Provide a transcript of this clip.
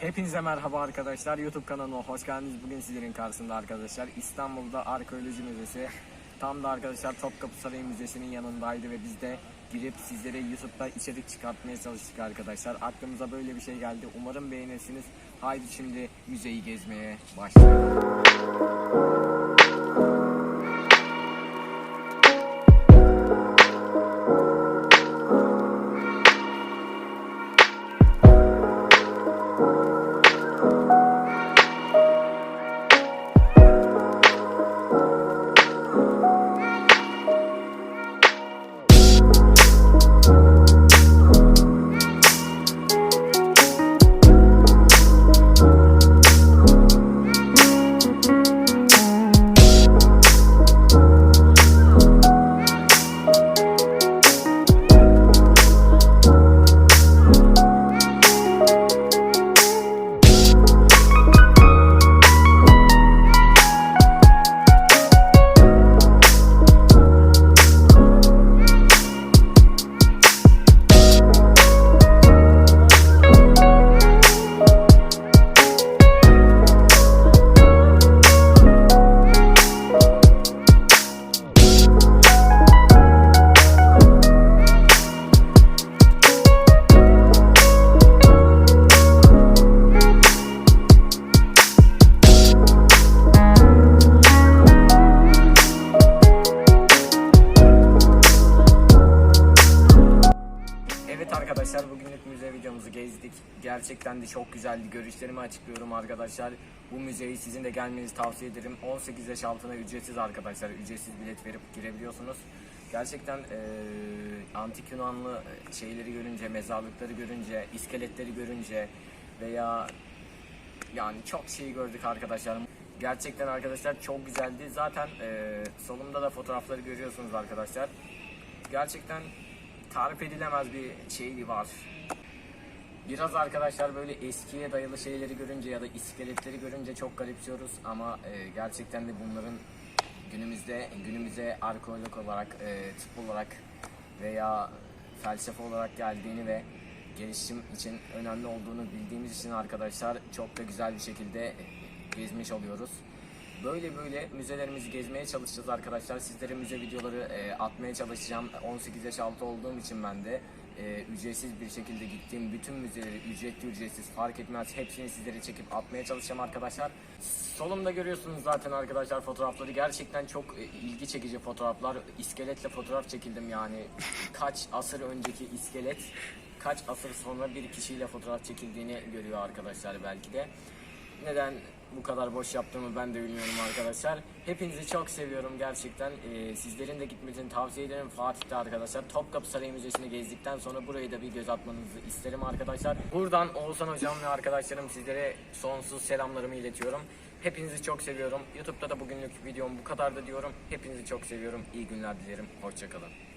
Hepinize merhaba arkadaşlar. YouTube kanalıma hoş geldiniz. Bugün sizlerin karşısında arkadaşlar İstanbul'da Arkeoloji Müzesi. Tam da arkadaşlar Topkapı Sarayı Müzesi'nin yanındaydı ve biz de girip sizlere YouTube'da içerik çıkartmaya çalıştık arkadaşlar. Aklımıza böyle bir şey geldi. Umarım beğenirsiniz. Haydi şimdi müzeyi gezmeye başlayalım. Evet arkadaşlar bugünlük müze videomuzu gezdik. Gerçekten de çok güzeldi. Görüşlerimi açıklıyorum arkadaşlar. Bu müzeyi sizin de gelmenizi tavsiye ederim. 18 yaş altına ücretsiz arkadaşlar. Ücretsiz bilet verip girebiliyorsunuz. Gerçekten eee, antik Yunanlı şeyleri görünce, mezarlıkları görünce, iskeletleri görünce veya yani çok şey gördük arkadaşlar. Gerçekten arkadaşlar çok güzeldi. Zaten eee, solumda da fotoğrafları görüyorsunuz arkadaşlar. Gerçekten tarif edilemez bir şeyi var. Biraz arkadaşlar böyle eskiye dayalı şeyleri görünce ya da iskeletleri görünce çok garipsiyoruz ama e, gerçekten de bunların günümüzde günümüze arkeolog olarak, e, tıp olarak veya felsefe olarak geldiğini ve gelişim için önemli olduğunu bildiğimiz için arkadaşlar çok da güzel bir şekilde gezmiş oluyoruz. Böyle böyle müzelerimizi gezmeye çalışacağız arkadaşlar. Sizlere müze videoları e, atmaya çalışacağım. 18 yaş altı olduğum için ben de e, ücretsiz bir şekilde gittiğim bütün müzeleri ücretli ücretsiz fark etmez hepsini sizlere çekip atmaya çalışacağım arkadaşlar. Solumda görüyorsunuz zaten arkadaşlar fotoğrafları gerçekten çok e, ilgi çekici fotoğraflar. İskeletle fotoğraf çekildim yani. Kaç asır önceki iskelet kaç asır sonra bir kişiyle fotoğraf çekildiğini görüyor arkadaşlar belki de. Neden bu kadar boş yaptığımı ben de bilmiyorum arkadaşlar. Hepinizi çok seviyorum gerçekten. Ee, sizlerin de gitmesini tavsiye ederim Fatih'te arkadaşlar. Topkapı Sarayı Müzesi'ni gezdikten sonra burayı da bir göz atmanızı isterim arkadaşlar. Buradan Oğuzhan Hocam ve arkadaşlarım sizlere sonsuz selamlarımı iletiyorum. Hepinizi çok seviyorum. YouTube'da da bugünlük videom bu kadar da diyorum. Hepinizi çok seviyorum. İyi günler dilerim. Hoşçakalın.